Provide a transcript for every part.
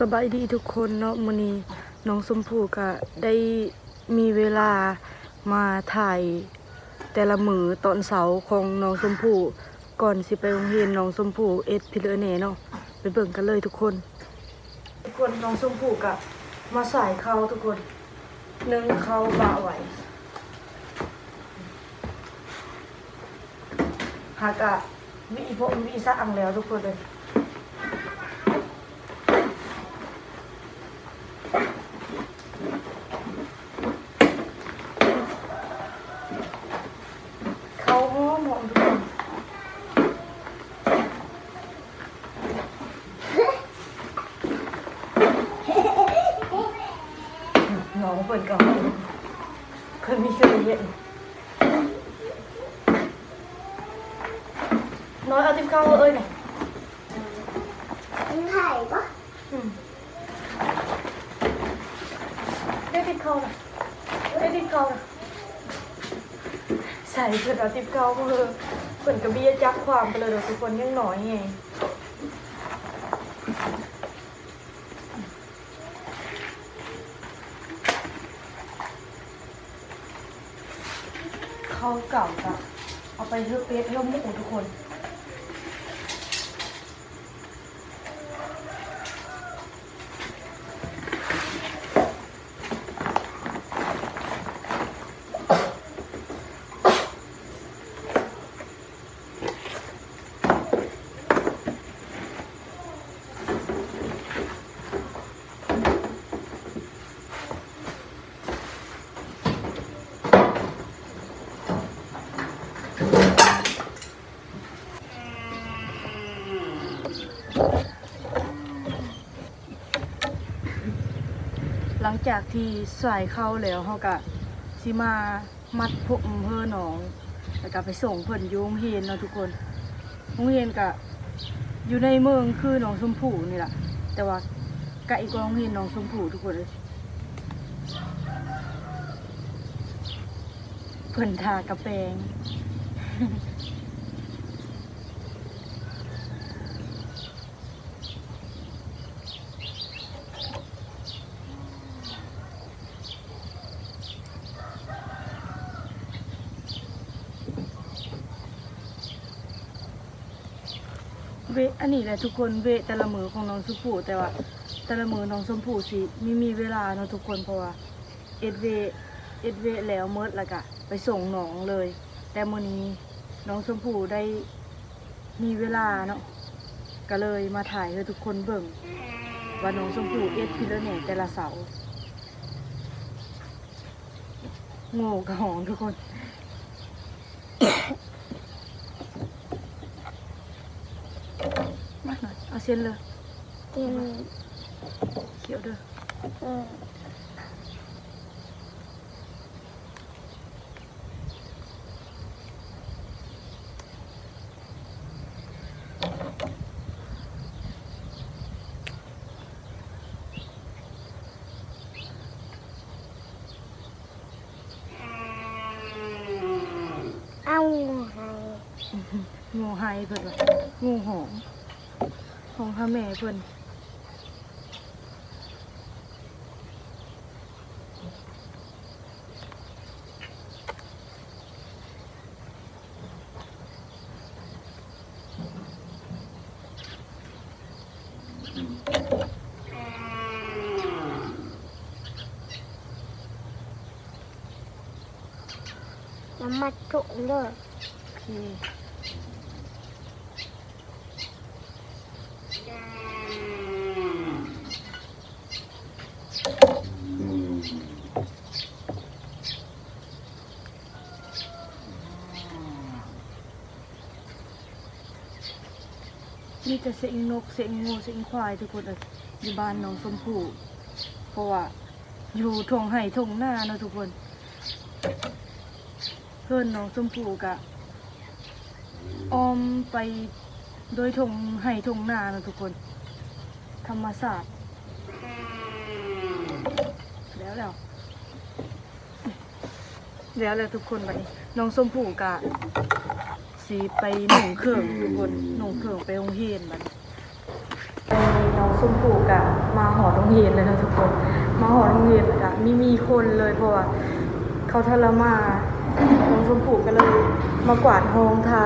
สบายดีทุกคนเนาะมื้อนี้น้องสมพู่ก็ได้มีเวลามาถ่ายแต่ละมือตอนเสาร์ของน้องสมพู่ก่อนสิไปโรงเรียนน้องสมพู่เอ็ดพิเลอแหน่เนาะไปเบิ่งกันเลยทุกคน ทุกคนน้องสมพู่ก็มาใส่เขาทุกคนนึ่งเขาบะไหวหากะมีพวกมีสะอังแล้วทุกคนเลย เขาหอมหอมทุกคนน้องเปิดกับเคยมีเคยเย็นน้อยเอาติ๊บเข้าเอ้ยหน่อยมันถ่ายปะ อืมได้ติ๊บเข้าหน่อยได้ติ๊บเข้าห น่อยใส่เพื่อนเอาติ๊บเข้าเพื่อเพื่อนกับเบี้ยจักความไปเลยเดี๋ยวทุกคนยังหน่อยไงเขาเก่าจ้ะเอาไปเทือเป๊ะเทือหมูทุกคน หลังจากที่ใส่เข้าแล้วเขาก็สิมามัดผมเพื่อน้องแล้วก็ไปส่งเพิ่นยุงเฮียนเนาะทุกคนโรงเฮียนก็อยู่ในเมืองคือหนองชมพู่นี่แหละแต่ว่าไกลกว่าโรงเฮียนหนองชมพู่ทุกคนเลยเพิ่นทากระแปง เวอันนี้แหละทุกคนเวแต่ละมือของน้องชมพู่แต่ว่า แต่ละมือน้องชมพู่สิไม่มีเวลาเนาะทุกคนเพราะว่าเอ็ดเวเอ็ดเวแล้วเมิดแล้วก็ไปส่งน้องเลย แต่มื้อนี้น้องชมพู่ได้มีเวลาเนาะก็เลยมาถ่ายให้ทุกคนเบิ่งว่าน้องชมพู่เอ็ดพิลเน่แต่ละเสาโง่กับหองทุกคน มาหน่อยเอาเส้นเลยกินเขียวเด้อเออเอาให้งูไฮเพิ่นว่างูหอมของพ่อแม่เพิ่นน้ำมันจุกเลย มีแต่เสียงนกเสียงงูเสียงควายทุกคนเลยอยู่บ้านน้องชมพู่เพราะว่าอยู่ทงไห่ทงหน้าเนาะทุกคน เพื่อนน้องชมพู่กะออมไปโดยทงไห่ทงหน้าเนาะทุกคน ธรรมศาสตร์แล้วแล้วแล้วแล้วทุกคนบัดนี้น้องชมพู่กะ สีไปหนุ่งเครื่องทุกคนหนุ่งเครื่องไปโรงเรียนบัดนี้ไปน้องชมมผูกะมาหอโรงเรียนเลยนะทุกคน มาหอโรงเรียนแล้วกะไม่มีคนเลยเพราะว่าเขาทรมาน้องชมผูก็เลยมากวาดห้องทา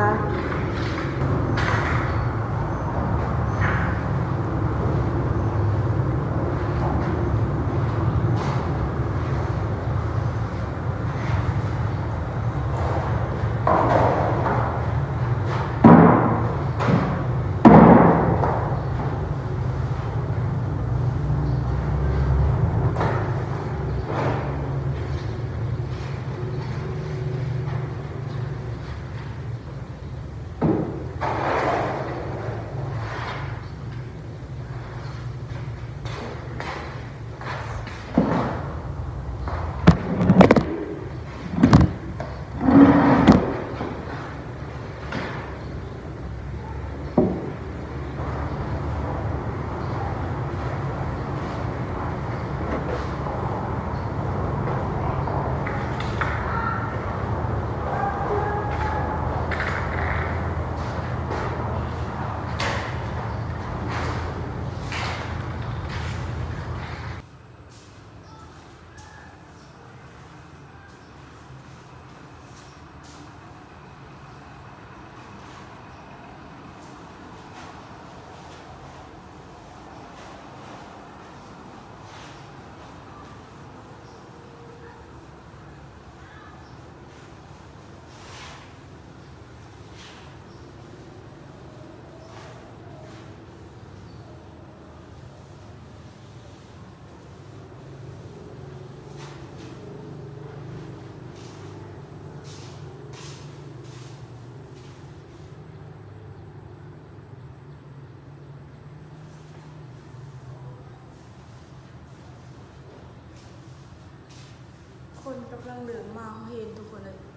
กำลังเหลืองมาเขาเห็นทุกคนเลย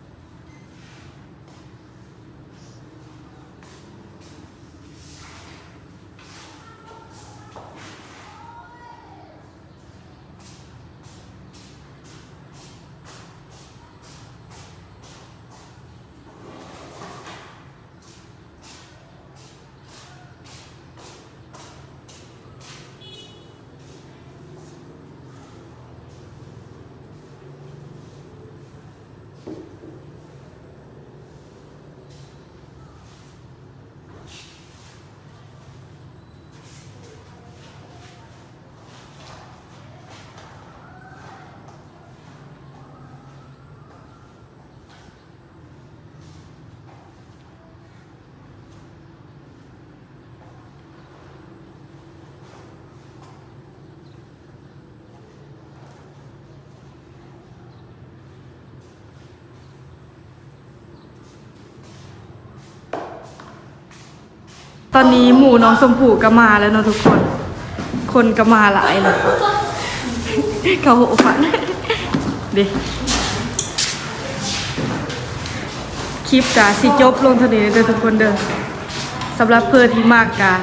ตอนนี้หมูน้องสมผูก็มาแล้วเนาะทุกคน คนก็มาหลายเลยเขาหัวฝันดิคลิปกาสิจบลงเท่านี้เด้อทุกคนเด้อสำหรับเพื่อที่มากกา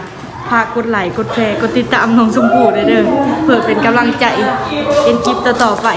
พากดไลค์กดแชร์กดติดตามน้องสมผูเด้อเพื่อเป็นกำลังใจเป็นคลิปต่อๆไป